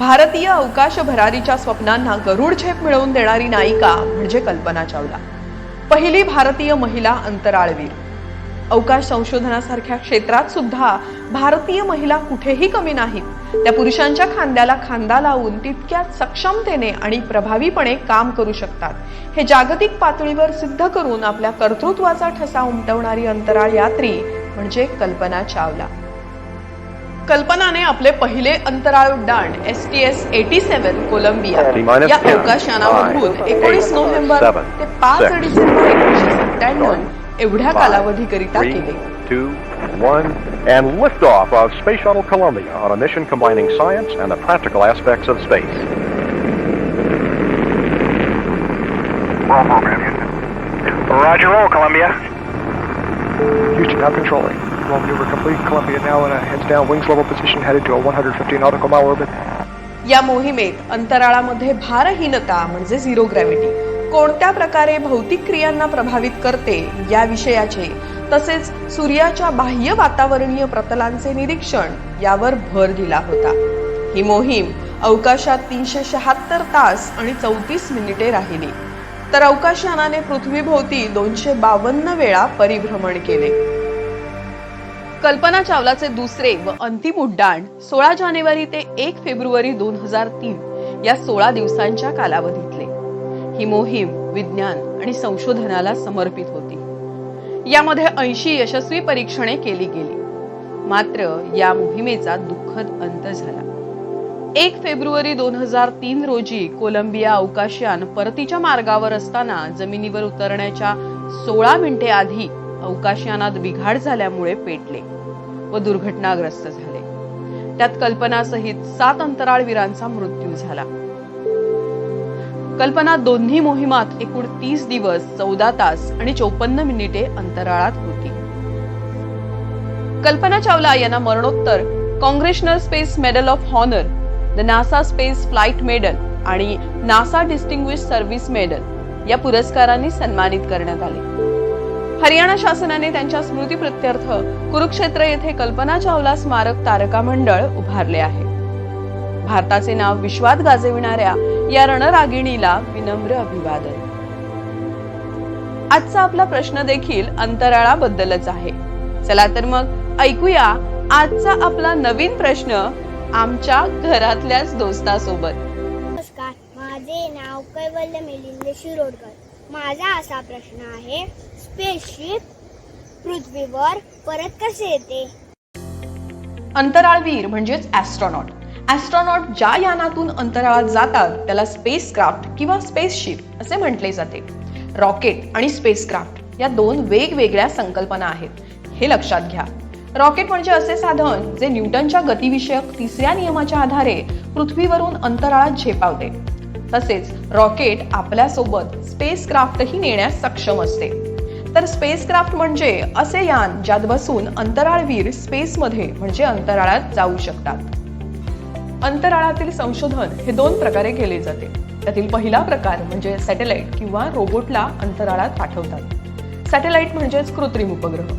भारतीय अवकाश भरारीच्या स्वप्नांना गरुड झेप मिळवून देणारी नायिका म्हणजे कल्पना चावला. पहिली भारतीय महिला अंतराळवीर. अवकाश संशोधनासारख्या क्षेत्रात सुद्धा भारतीय महिला कुठेही कमी नाहीत. त्या पुरुषांच्या खांद्याला खांदा लावून तितक्या सक्षमतेने आणि प्रभावीपणे काम करू शकतात. हे जागतिक पातळीवर सिद्ध करून आपल्या कर्तृत्वाचा ठसा उमटवणारी अंतराळ यात्री म्हणजे कल्पना चावला. कल्पनाने आपले पहिले अंतराळ उड्डाण S T S eighty seven Columbia T-minus या 10, अवकाशयानामधून nine, एकोणीस eight, नोव्हेंबर seven, ते पाच six, डिसेंबर एकोणीसशे सत्त्याण्णव एवढ्या Five, कालावधीकरिता three, केले two, one, and liftoff of Space Shuttle Columbia on a mission combining science and the practical aspects of space. Roll program, Houston. Roger, roll, Columbia. Houston, now controlling. Roll maneuver complete. Columbia now in a heads down wings level position headed to a 150 nautical mile orbit. या मोहिमेत अंतराळामध्ये भारहीनता म्हणजे zero gravity कोणत्या प्रकारे भौतिक क्रियांना प्रभावित करते या विषयाचे तसेच सूर्याच्या बाह्य वातावरणीय प्रतलांचे निरीक्षण यावर भर दिला होता ही मोहीम अवकाशात तीनशे शहात्तर तास आणि चौतीस मिनिटे राहिली तर अवकाशयानाने पृथ्वीभोवती दोनशे बावन्न वेळा परिभ्रमण केले कल्पना चावलाचे दुसरे व अंतिम उड्डाण सोळा जानेवारी ते एक फेब्रुवारी दोन हजार तीन या सोळा दिवसांच्या कालावधीतले. ही मोहीम विज्ञान आणि संशोधनाला समर्पित होती. यामध्ये ऐंशी यशस्वी परीक्षणे केली गेली. मात्र या मोहिमेचा दुःखद अंत झाला. एक फेब्रुवारी दोन हजार तीन रोजी कोलंबिया अवकाशयान परतीच्या मार्गावर असताना जमिनीवर उतरण्याच्या सोळा मिनिटे आधी अवकाशयानात बिघाड झाल्यामुळे पेटले व दुर्घटनाग्रस्त झाले. त्यात कल्पनासहित सात अंतराळवीरांचा मृत्यू झाला. कल्पना दोन्ही मोहिमात एकूण तीस दिवस चौदा तास आणि चौपन्न मिनिटे अंतराळात होती. कल्पना चावला यांना मरणोत्तर congressional space medal of honour the NASA space flight medal आणि नासा डिस्टिंग्विश सर्व्हिस मेडल या पुरस्कारांनी सन्मानित करण्यात आले. हरियाणा शासनाने त्यांच्या स्मृतीप्रित्यर्थ कुरुक्षेत्र येथे कल्पना चावला स्मारक तारका मंडळ उभारले आहे. भारताचे नाव विश्वात गाजविणाऱ्या या रणरागिणीला विनम्र अभिवादन. आजचा आपला प्रश्न देखील अंतराळाबद्दलच आहे. चला तर मग ऐकूया आजचा आपला नवीन प्रश्न आमच्या घरातल्याच दोस्तासोबत. नमस्कार माझे नाव कैवल्य मिलिंद शिरोडकर. माझा असा प्रश्न आहे स्पेसशिप पृथ्वीवर परत कसे येते? अंतराळवीर म्हणजेच ॲस्ट्रॉनॉट ॲस्ट्रॉनॉट ज्या यानातून अंतराळात जातात त्याला स्पेस क्राफ्ट किंवा स्पेसशिप असे म्हटले जाते. रॉकेट आणि स्पेसक्राफ्ट या दोन वेगवेगळ्या संकल्पना आहेत. हे लक्षात घ्या. रॉकेट म्हणजे असे साधन जे न्यूटनच्या गतिविषयक तिसऱ्या नियमाच्या आधारे पृथ्वीवरून अंतराळात झेपावते. तसेच रॉकेट आपल्यासोबत स्पेसक्राफ्टही नेण्यास सक्षम असते. तर स्पेसक्राफ्ट म्हणजे असे यान ज्यात बसून अंतराळवीर स्पेसमध्ये म्हणजे अंतराळात जाऊ शकतात. अंतराळातील संशोधन हे दोन प्रकारे केले जाते. त्यातील पहिला प्रकार म्हणजे सॅटेलाइट किंवा रोबोटला अंतराळात पाठवतात. सॅटेलाइट म्हणजेच कृत्रिम उपग्रह.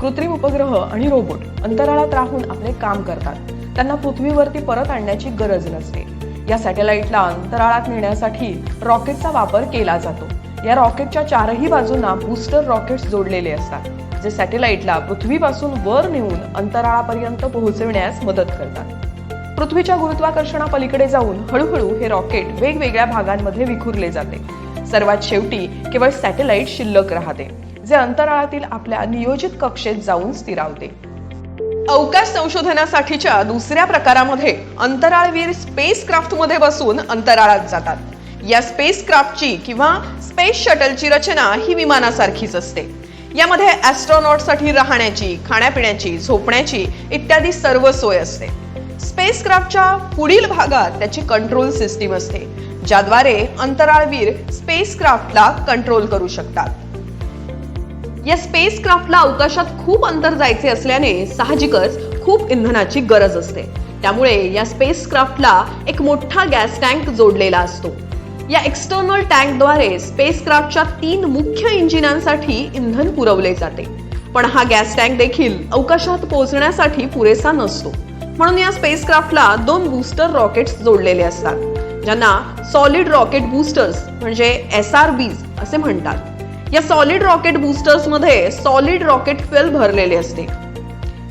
कृत्रिम उपग्रह आणि रोबोट अंतराळात राहून आपले काम करतात. त्यांना पृथ्वीवरती परत आणण्याची गरज नसते. या सॅटेलाइटला अंतराळात नेण्यासाठी रॉकेटचा वापर केला जातो. या रॉकेटच्या चारही बाजूंना बूस्टर रॉकेट्स जोडलेले असतात जे सॅटेलाइटला पृथ्वीपासून वर नेऊन अंतराळापर्यंत पोहोचविण्यास मदत करतात. पृथ्वीच्या गुरुत्वाकर्षणापलीकडे जाऊन हळूहळू हे रॉकेट वेगवेगळ्या भागांमध्ये विखुरले जाते. सर्वात शेवटी केवळ सॅटेलाइट शिल्लक राहते जे अंतराळातील आपल्या नियोजित कक्षेत जाऊन स्थिरावते. अवकाश संशोधनासाठीच्या दुसऱ्या प्रकारामध्ये अंतराळवीर स्पेस क्राफ्टमध्ये बसून अंतराळात जातात. या स्पेसक्राफ्टची किंवा स्पेस शटलची रचना ही विमानासारखीच असते. यामध्ये ॲस्ट्रॉनॉटसाठी राहण्याची खाण्यापिण्याची झोपण्याची इत्यादी सर्व सोय असते. स्पेसक्राफ्टच्या पुढील भागात त्याची कंट्रोल सिस्टीम असते ज्याद्वारे अंतराळवीर स्पेसक्राफ्टला कंट्रोल करू शकतात. या स्पेसक्राफ्टला अवकाशात खूप अंतर जायचे असल्याने साहजिकच खूप इंधनाची गरज असते. त्यामुळे या स्पेसक्राफ्टला एक मोठा गॅस टँक जोडलेला असतो. या एक्सटर्नल टँकद्वारे स्पेसक्राफ्टच्या तीन मुख्य इंजिनांसाठी इंधन पुरवले जाते. पण हा गॅस टँक देखील अवकाशात पोहोचण्यासाठी पुरेसा नसतो. म्हणून या स्पेसक्राफ्टला दोन बूस्टर रॉकेट्स जोडलेले असतात ज्यांना सॉलिड रॉकेट बूस्टर्स म्हणजे एस आर बीज असे म्हणतात. या सॉलिड रॉकेट बूस्टर्समध्ये सॉलिड रॉकेट फ्युएल भरलेले असते.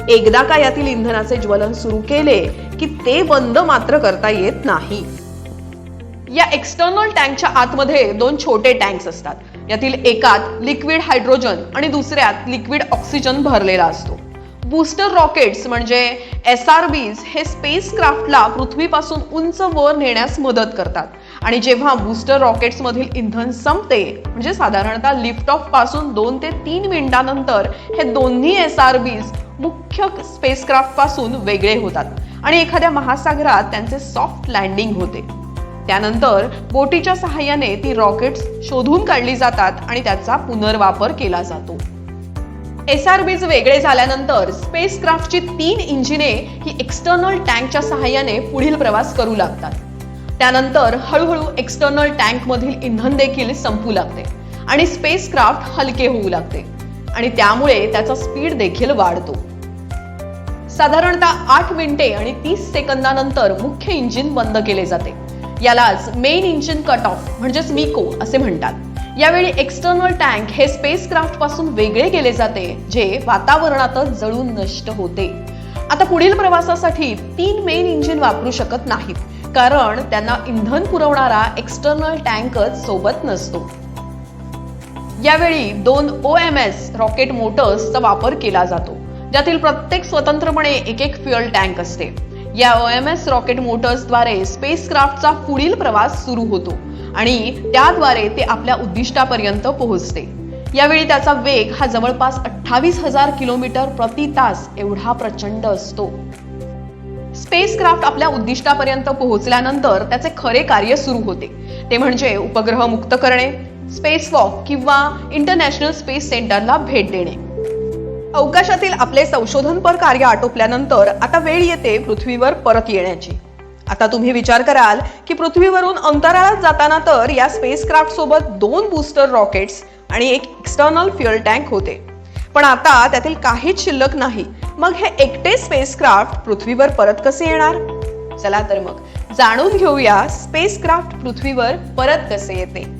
एकदा का यातील इंधनाचे ज्वलन सुरू केले की ते बंद मात्र करता येत नाही. या एक्सटर्नल टँकच्या आतमध्ये दोन छोटे टँक्स असतात. यातील एकात लिक्विड हायड्रोजन आणि दुसऱ्यात लिक्विड ऑक्सिजन भरलेला असतो. बूस्टर रॉकेट्स म्हणजे एस आर बीज हे स्पेस क्राफ्टला पृथ्वीपासून उंच वर नेण्यास मदत करतात. आणि जेव्हा बूस्टर रॉकेट्स मधील इंधन संपते म्हणजे साधारणतः लिफ्ट ऑफपासून दोन ते तीन मिनिटानंतर हे दोन्ही एस आर बीज मुख्य स्पेसक्राफ्टपासून वेगळे होतात. आणि एखाद्या महासागरात त्यांचे सॉफ्ट लँडिंग होते. त्यानंतर बोटीच्या सहाय्याने ती रॉकेट्स शोधून काढली जातात आणि त्याचा पुनर्वापर केला जातो. एस आर बीज वेगळे झाल्यानंतर स्पेसक्राफ्टची तीन इंजिने ही एक्सटर्नल टँकच्या सहाय्याने पुढील प्रवास करू लागतात. त्यानंतर हळूहळू एक्सटर्नल टँकमधील इंधन देखील संपू लागते आणि स्पेसक्राफ्ट हलके होऊ लागते आणि त्यामुळे त्याचा स्पीड देखील वाढतो. साधारणतः आठ मिनिटे आणि तीस सेकंदानंतर मुख्य इंजिन बंद केले जाते. यालाच मेन इंजिन कट ऑफ म्हणजेच मिको असे म्हणतात. यावेळी एक्सटर्नल टँक हे स्पेसक्राफ्टपासून वेगळे केले जाते जे वातावरणातच जळून नष्ट होते. आता पुढील प्रवासासाठी तीन मेन इंजिन वापरू शकत नाहीत कारण त्यांना इंधन पुरवणारा एक्सटर्नल टँकच सोबत नसतो. यावेळी दोन ओ एम एस रॉकेट मोटर्सचा वापर केला जातो ज्यातील प्रत्येक स्वतंत्रपणे एक एक फ्युअल टँक असते. या ओ एम एस रॉकेट मोटर्सद्वारे स्पेसक्राफ्टचा पुढील प्रवास सुरू होतो आणि त्याद्वारे ते आपल्या उद्दिष्टापर्यंत पोहोचते. यावेळी त्याचा वेग हा जवळपास अठ्ठावीस हजार किलोमीटर प्रति तास एवढा प्रचंड असतो. स्पेसक्राफ्ट आपल्या उद्दिष्टापर्यंत पोहोचल्यानंतर त्याचे खरे कार्य सुरू होते. ते म्हणजे उपग्रह मुक्त करणे स्पेस वॉक किंवा इंटरनॅशनल स्पेस सेंटरला भेट देणे. अवकाशातील आपले संशोधनपर कार्य आटोपल्यानंतर आता वेळ येते पृथ्वीवर परत येण्याची. आता तुम्ही विचार कराल की पृथ्वीवरून अंतराळात जाताना तर या स्पेसक्राफ्ट सोबत दोन बूस्टर रॉकेट्स आणि एक एक्सटर्नल फ्युअल टँक होते. पण आता त्यातील काहीच शिल्लक नाही. मग हे एकटे स्पेसक्राफ्ट पृथ्वीवर परत कसे येणार? चला तर मग जाणून घेऊया स्पेसक्राफ्ट पृथ्वीवर परत कसे येते.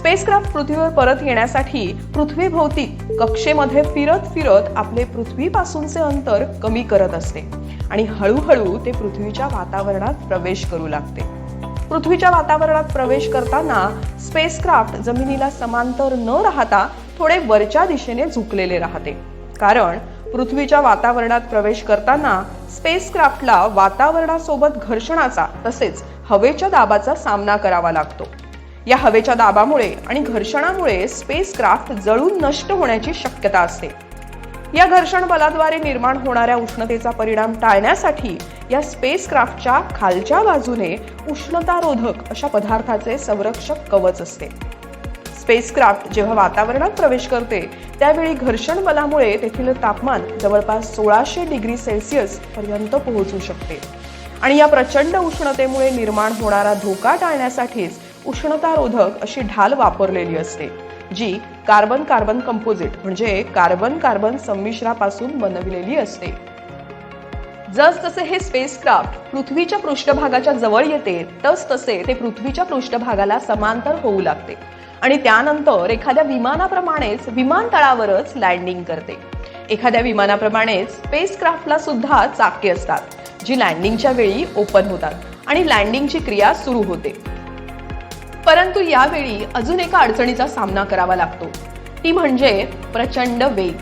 स्पेसक्राफ्ट पृथ्वीवर परत येण्यासाठी पृथ्वीभोवती कक्षेमध्ये फिरत फिरत आपले पृथ्वीपासूनचे अंतर कमी करत असते आणि हळूहळू ते पृथ्वीच्या वातावरणात प्रवेश करू लागते. पृथ्वीच्या वातावरणात प्रवेश करताना स्पेसक्राफ्ट जमिनीला समांतर न राहता थोडे वरच्या दिशेने झुकलेले राहते. कारण पृथ्वीच्या वातावरणात प्रवेश करताना स्पेसक्राफ्टला वातावरणासोबत घर्षणाचा तसेच हवेच्या दाबाचा सामना करावा लागतो. या हवेच्या दाबामुळे आणि घर्षणामुळे स्पेसक्राफ्ट जळून नष्ट होण्याची शक्यता असते. या घर्षण बलाद्वारे निर्माण होणाऱ्या उष्णतेचा परिणाम टाळण्यासाठी या स्पेसक्राफ्टच्या खालच्या बाजूने उष्णतारोधक अशा पदार्थाचे संरक्षक कवच असते. स्पेसक्राफ्ट जेव्हा वातावरणात प्रवेश करते त्यावेळी घर्षण बलामुळे तेथील तापमान जवळपास सोळाशे डिग्री सेल्सिअस पर्यंत पोहोचू शकते. आणि या प्रचंड उष्णतेमुळे निर्माण होणारा धोका टाळण्यासाठीच उष्णतारोधक अशी ढाल वापरलेली असते जी कार्बन कार्बन कंपोजिट म्हणजे कार्बन कार्बन संमिश्रापासून बनविलेली असते. जसजसे हे स्पेसक्राफ्ट पृथ्वीच्या पृष्ठभागाच्या जवळ येते तस तसे ते पृथ्वीच्या पृष्ठभागाला समांतर होऊ लागते आणि त्यानंतर एखाद्या विमानाप्रमाणेच विमानतळावरच लँडिंग करते. एखाद्या विमानाप्रमाणेच स्पेसक्राफ्टला सुद्धा चाके असतात जी लँडिंगच्या वेळी ओपन होतात आणि लँडिंगची क्रिया सुरू होते. परंतु यावेळी अजून एका अडचणीचा सामना करावा लागतो. ती म्हणजे प्रचंड वेग.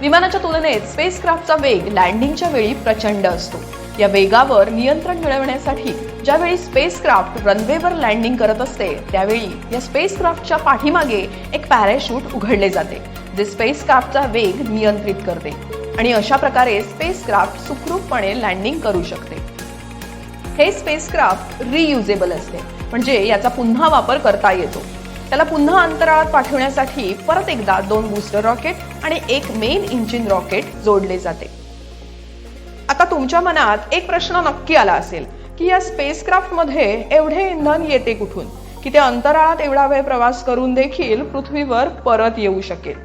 विमानाच्या तुलनेत स्पेसक्राफ्टचा वेग लँडिंगच्या वेळी प्रचंड असतो. या वेगावर नियंत्रण मिळवण्यासाठी ज्यावेळी स्पेसक्राफ्ट रनवेवर लँडिंग करत असते त्यावेळी या स्पेसक्राफ्टच्या पाठीमागे एक पॅराशूट उघडले जाते जे स्पेसक्राफ्टचा वेग नियंत्रित करते आणि अशा प्रकारे स्पेसक्राफ्ट सुखरूपपणे लँडिंग करू शकते. हे स्पेसक्राफ्ट रियुजेबल असते. म्हणजे याचा पुन्हा वापर करता येतो. त्याला पुन्हा अंतराळात पाठवण्यासाठी परत एकदा दोन बूस्टर रॉकेट आणि एक मेन इंजिन रॉकेट जोडले जाते. आता तुमच्या मनात एक प्रश्न नक्की आला असेल की या स्पेसक्राफ्टमध्ये एवढे इंधन येते कुठून? की ते अंतराळात एवढा वेळ प्रवास करून देखील पृथ्वीवर परत येऊ शकेल?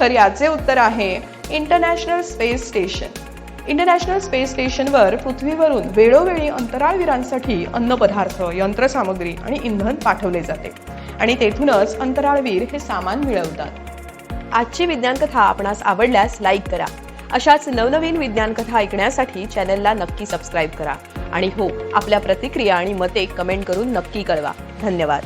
तर याचे उत्तर आहे international space station international space स्टेशनवर पृथ्वीवरून वेळोवेळी अंतराळवीरांसाठी अन्नपदार्थ यंत्रसामग्री आणि इंधन पाठवले जाते. आणि तेथूनच अंतराळवीर हे सामान मिळवतात. आजची विज्ञान कथा आपणास आवडल्यास लाईक करा. अशाच नवनवीन विज्ञान कथा ऐकण्यासाठी चॅनलला नक्की सबस्क्राईब करा. आणि हो आपल्या प्रतिक्रिया आणि मते कमेंट करून नक्की कळवा. धन्यवाद.